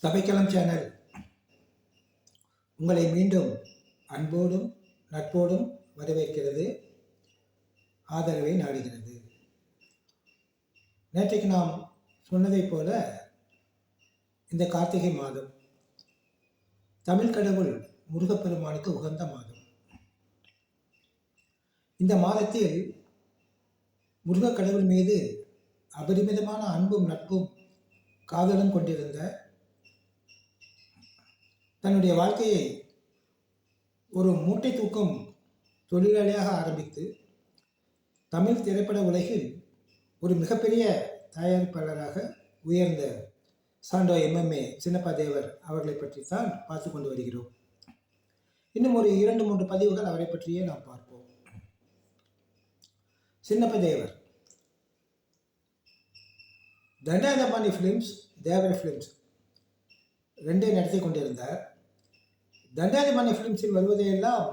சபைக்களம் channel. உங்களை மீண்டும் அன்போடும் நட்போடும் வரவேற்கிறது. ஆதரவை நாடுகிறது. நேற்றைக்கு நாம் சொன்னதைப் போல இந்த கார்த்திகை மாதம் தமிழ் கடவுள் முருகப்பெருமானுக்கு உகந்த மாதம். இந்த மாதத்தில் முருகக் கடவுள் மீது அபரிமிதமான அன்பும் நட்பும் காதலும் கொண்டிருந்த தன்னுடைய வாழ்க்கையை ஒரு மூட்டை தூக்கும் தொழிலாளியாக ஆரம்பித்து தமிழ் திரைப்பட உலகில் ஒரு மிகப்பெரிய தயாரிப்பாளராக உயர்ந்த சாண்டோ எம்எம்ஏ சின்னப்பா தேவர் அவர்களை பற்றி தான் பார்த்து கொண்டு வருகிறோம். இன்னும் ஒரு இரண்டு மூன்று பதிவுகள் அவரை பற்றியே நாம் பார்ப்போம். சின்னப்ப தேவர். தண்டாதபாணி ஃபிலிம்ஸ் தேவர் ஃபிலிம்ஸ் ரெண்டே நடத்தி கொண்டிருந்தார். தண்டாதிமான ஃபிலிம்ஸில் வருவதையெல்லாம்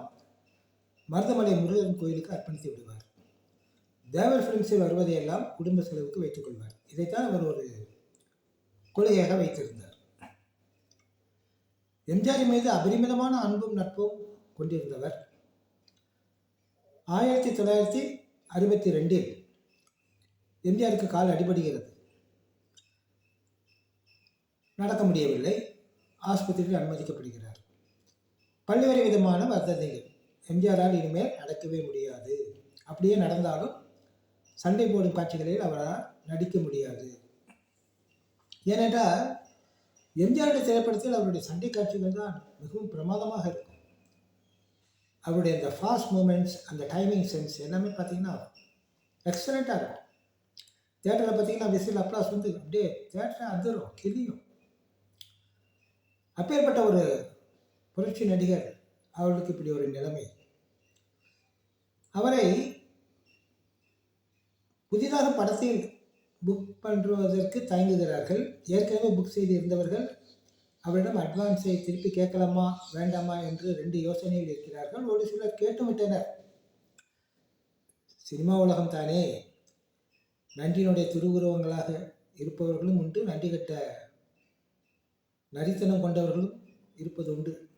மருதமலை முருகன் கோயிலுக்கு அர்ப்பணித்து விடுவார். தேவர் ஃபிலிம்ஸில் வருவதையெல்லாம் குடும்ப செலவுக்கு வைத்துக் கொள்வார். இதைத்தான் அவர் ஒரு கொள்கையாக வைத்திருந்தார். எம்ஜிஆர் மீது அபரிமிதமான அன்பும் நட்பும் கொண்டிருந்தவர் ஆயிரத்தி தொள்ளாயிரத்தி அறுபத்தி ரெண்டில் எம்ஜிஆருக்கு கால் அடிபடுகிறது. நடக்க முடியவில்லை. ஆஸ்பத்திரியில் அனுமதிக்கப்படுகிறார். பல்வேறு விதமான வதந்திகள் எம்ஜிஆரால் இனிமேல் நடக்கவே முடியாது. அப்படியே நடந்தாலும் சண்டை போடும் காட்சிகளில் அவரால் நடிக்க முடியாது. ஏனென்றால் எம்ஜிஆருடைய திரைப்படத்தில் அவருடைய சண்டை காட்சிகள் தான் மிகவும் பிரமாதமாக இருக்கும். அவருடைய அந்த ஃபாஸ்ட் மூமெண்ட்ஸ் அந்த டைமிங் சென்ஸ் எல்லாமே பார்த்தீங்கன்னா எக்ஸலண்ட்டாக இருக்கும். தேட்டரில் பார்த்தீங்கன்னா விசில் அப்ளாஸ் வந்து அப்படியே தேட்டரை அதிரும் கிளியும் அப்பேற்பட்ட ஒரு புரட்சி நடிகர் அவர்களுக்கு இப்படி ஒரு நிலைமை. அவரை புதிதாக படத்தில் புக் பண்ணுவதற்கு தயங்குகிறார்கள். ஏற்கனவே புக் செய்து இருந்தவர்கள் அவரிடம் அட்வான்ஸை திருப்பி கேட்கலாமா வேண்டாமா என்று ரெண்டு யோசனையில் இருக்கிறார்கள். ஒரு சிலர் கேட்டுவிட்டனர். சினிமா உலகம் தானே. நன்றியினுடைய திருவுருவங்களாக இருப்பவர்களும் உண்டு. நன்றி கட்ட நரித்தனம் கொண்டவர்களும் இருப்பது உண்டு.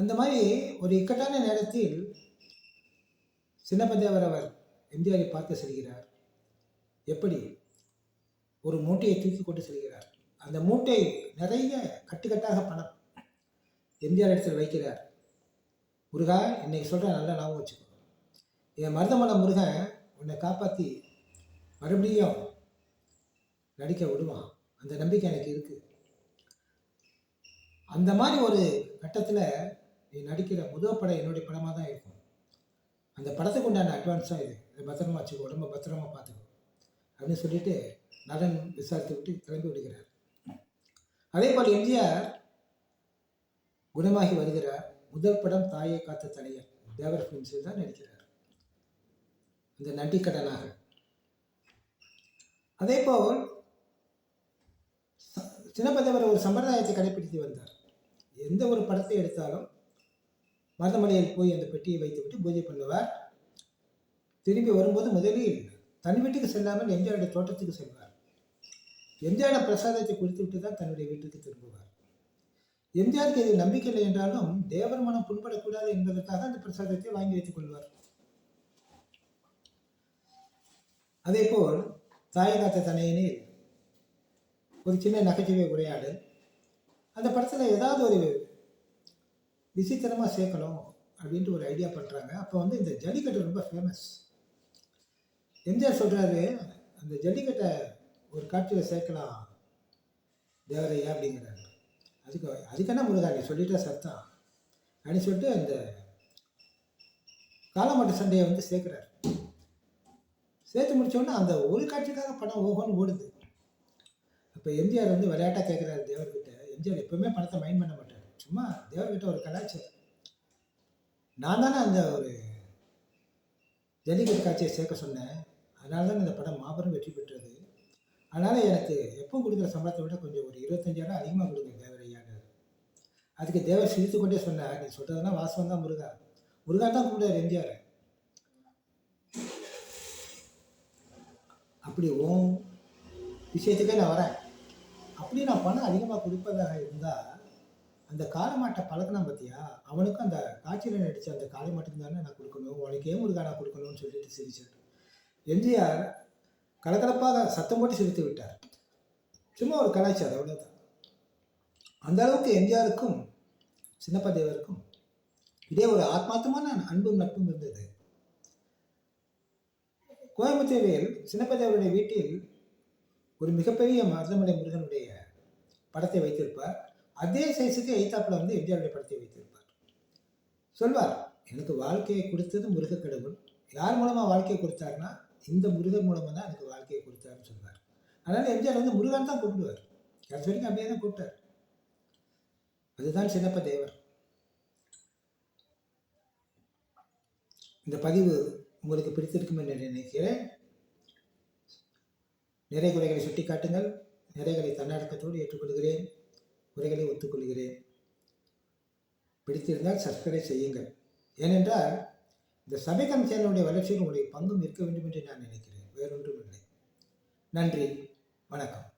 அந்த மாதிரி ஒரு இக்கட்டான நேரத்தில் சின்னப்பதேவர் அவர் எம்ஜிஆரை பார்த்து செல்கிறார். எப்படி? ஒரு மூட்டையை தூக்கி கொண்டு செல்கிறார். அந்த மூட்டை நிறைய கட்டுக்கட்டாக பணம் எம்ஜிஆர் இடத்தில் வைக்கிறார். முருகா இன்னைக்கு சொல்கிறேன் நல்லா ஞாபகம் வச்சுக்கோ. என் மருதமலை முருகன் உன்னை காப்பாற்றி மறுபடியும் நடிக்க விடுவான். அந்த நம்பிக்கை எனக்கு இருக்குது அந்த மாதிரி ஒரு கட்டத்தில் நீ நடிக்கிற முதல் படம் என்னுடைய படமாக தான் இருக்கும். அந்த படத்துக்கு உண்டான அட்வான்ஸாக இது இதை பத்திரமா வச்சுக்கோ. உடம்ப பத்திரமா பார்த்துக்கோ. அப்படின்னு சொல்லிட்டு நடன் விசாரித்து விட்டு கிளம்பி விடுகிறார். அதே போல் எம்ஜிஆர் குணமாகி வருகிறார். முதல் படம் தாயை காத்த தலையர் தேவர் ஃபிலிம்ஸில் தான் நடிக்கிறார். அந்த நன்றிக்கடனாக அதே போல் சின்னப்பதவர் ஒரு சம்பிரதாயத்தை கடைபிடித்து வந்தார். எந்த ஒரு படத்தை எடுத்தாலும் மருதமலையில் போய் அந்த பெட்டியை வைத்துவிட்டு பூஜை பண்ணுவார். திரும்பி வரும்போது முதலில் தன் வீட்டுக்கு செல்லாமல் எம்ஜிஆருடைய தோட்டத்துக்கு செல்வார். எம்ஜிஆருடைய பிரசாதத்தை கொடுத்து விட்டு தான் தன்னுடைய வீட்டுக்கு திரும்புவார். எம்ஜிஆருக்கு இது நம்பிக்கை இல்லை என்றாலும் தேவர் மனம் புண்படக்கூடாது என்பதற்காக அந்த பிரசாதத்தை வாங்கி வைத்துக் கொள்வார். அதே போல் தாயகாத்த தனையனில் ஒரு சின்ன நகைச்சுவை உரையாடல். அந்த படத்தில் ஏதாவது ஒரு விசித்திரமாக சேர்க்கணும் அப்படின்ட்டு ஒரு ஐடியா பண்ணுறாங்க அப்போ வந்து இந்த ஜல்லிக்கட்டு ரொம்ப ஃபேமஸ் எம்ஜிஆர் சொல்கிறாரு அந்த ஜல்லிக்கட்டை ஒரு காட்சியில் சேர்க்கலாம் தேவரையா அப்படிங்கிறாரு. அதுக்கு அதுக்கு என்ன முருகா நீ சொல்லிட்டா சத்தம். அப்படின்னு சொல்லிட்டு அந்த காலமாட்டு சண்டையை வந்து சேர்க்குறாரு. சேர்த்து முடிச்சோடனே அந்த ஒரு காட்சிக்காக பணம் ஓகோன்னு ஓடுது. அப்போ எம்ஜிஆர் வந்து விளையாட்டாக கேட்குறாரு தேவர்கிட்ட. எம்ஜிஆர் எப்பவுமே பணத்தை மைண்ட் பண்ண மாட்டார். சும்மா தேவகிட்ட ஒரு கலாச்சாரம். நான் தானே அந்த ஒரு ஜல்லிக்கட்டு காட்சியை சேர்க்க சொன்னேன். அதனால தான் இந்த படம் மாபெரும் வெற்றி பெற்றது. அதனால் எனக்கு எப்போ கொடுக்குற சம்பளத்தை விட கொஞ்சம் ஒரு இருபத்தஞ்சாயிரம் அதிகமாக கொடுங்க தேவர் அதுக்கு தேவர் சிரித்து கொண்டே சொன்னார் நீ சொல்கிறதெல்லாம் வாசம் தான் முருகா. முருகா தான் கூப்பிடுவார் எம்ஜிஆர். அப்படி ஓ விஷயத்துக்கே நான் வரேன். அப்படி நான் பணம் அதிகமாக கொடுப்பதாக இருந்தால் அந்த காளை மாட்டை பழக்கினா பார்த்தியா அவனுக்கும் அந்த காட்சியில் நடித்த அந்த காளை மாட்டுக்கு தானே நான் கொடுக்கணும். உனக்கு ஏன் முருகா நான் கொடுக்கணும்னு சொல்லிட்டு சிரிச்சார். எம்ஜிஆர் கலகலப்பாக சத்தம் போட்டு சிரித்து விட்டார். சும்மா ஒரு கலாச்சாரம் அவ்வளோதான் அந்த அளவுக்கு எம்ஜிஆருக்கும் சின்னப்பா தேவருக்கும் இதே ஒரு ஆத்மார்த்தமான அன்பும் நட்பும் இருந்தது. கோயம்புத்தூரில் சின்னப்பதேவருடைய வீட்டில் ஒரு மிகப்பெரிய மருதமலை முருகனுடைய படத்தை வைத்திருப்பார். அதே சைஸுக்கு எய்தாப்பில் வந்து எம்ஜிஆருடைய படத்தை வைத்திருப்பார். சொல்வார் எனக்கு வாழ்க்கையை கொடுத்தது முருக கடவுள். யார் மூலமாக வாழ்க்கையை கொடுத்தாருன்னா இந்த முருகன் மூலமாக தான் எனக்கு வாழ்க்கையை கொடுத்தாருன்னு சொல்வார். அதனால் எம்ஜிஆர் வந்து முருகன் தான் கூப்பிடுவார். கடைசி வரைக்கும் அப்படியே தான் கூப்பிட்டார். அதுதான் சின்னப்ப தேவர். இந்த பதிவு உங்களுக்கு பிடித்திருக்கும் என்று நினைக்கிறேன். நிறை குறைகளை சுட்டி காட்டுங்கள் நிறைகளை தன்னடக்கத்தோடு ஏற்றுக்கொள்கிறேன். குறைகளை ஒத்துக்கொள்கிறேன். பிடித்திருந்தால் சப்ஸ்கிரைப் செய்யுங்கள். ஏனென்றால் இந்த சபைக்கம் சேனலுடைய வளர்ச்சியில் உங்களுடைய பங்கும் இருக்க வேண்டும் என்று நான் நினைக்கிறேன். வேறொன்றும் இல்லை நன்றி. வணக்கம்.